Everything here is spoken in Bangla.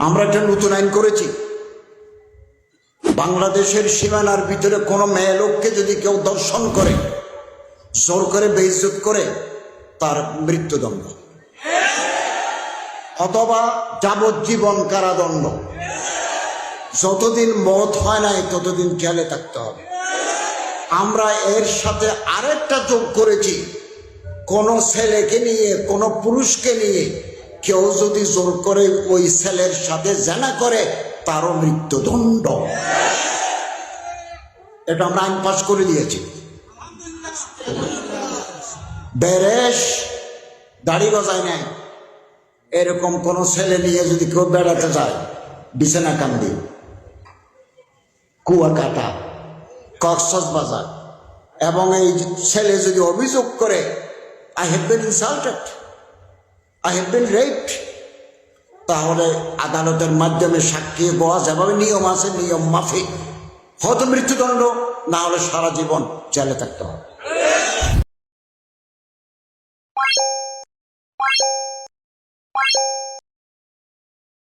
আমরা একটা নতুন আইন করেছি। বাংলাদেশের সীমানার ভিতরে কোনো মেয়ে লোককে যদি কেউ দর্শন করে, জোর করে বেইজ্জত করে, তার মৃত্যুদণ্ড। অথবা যাবজ্জীবন কারাদণ্ড। যতদিন মত হয় নাই, ততদিন খেয়ালে থাকতে হবে। আমরা এর সাথে আরেকটা যোগ করেছি। কোন ছেলেকে নিয়ে, কোন পুরুষকে নিয়ে কেউ যদি জোর করে ওই ছেলের সাথে জানা করে, তারও মৃত্যুদণ্ড। এটা আমরা আইন পাশ করে দিয়েছি বেরেশ, দাড়ি গজায় নাই। এরকম কোন ছেলে নিয়ে যদি কেউ বেড়াতে যায়, বিছানা কান্দি কুয়াকাটা কক্সস বাজার এবং এই ছেলে যদি অভিযোগ করে I have been insulted I have been raped তাহলে আদালতের মাধ্যমে সাক্ষী গোয়া যেভাবে নিয়ম আছে, নিয়ম মাফিক। হয়তো মৃত্যুদণ্ড না হলে সারা জীবন জেলে থাকতে হবে।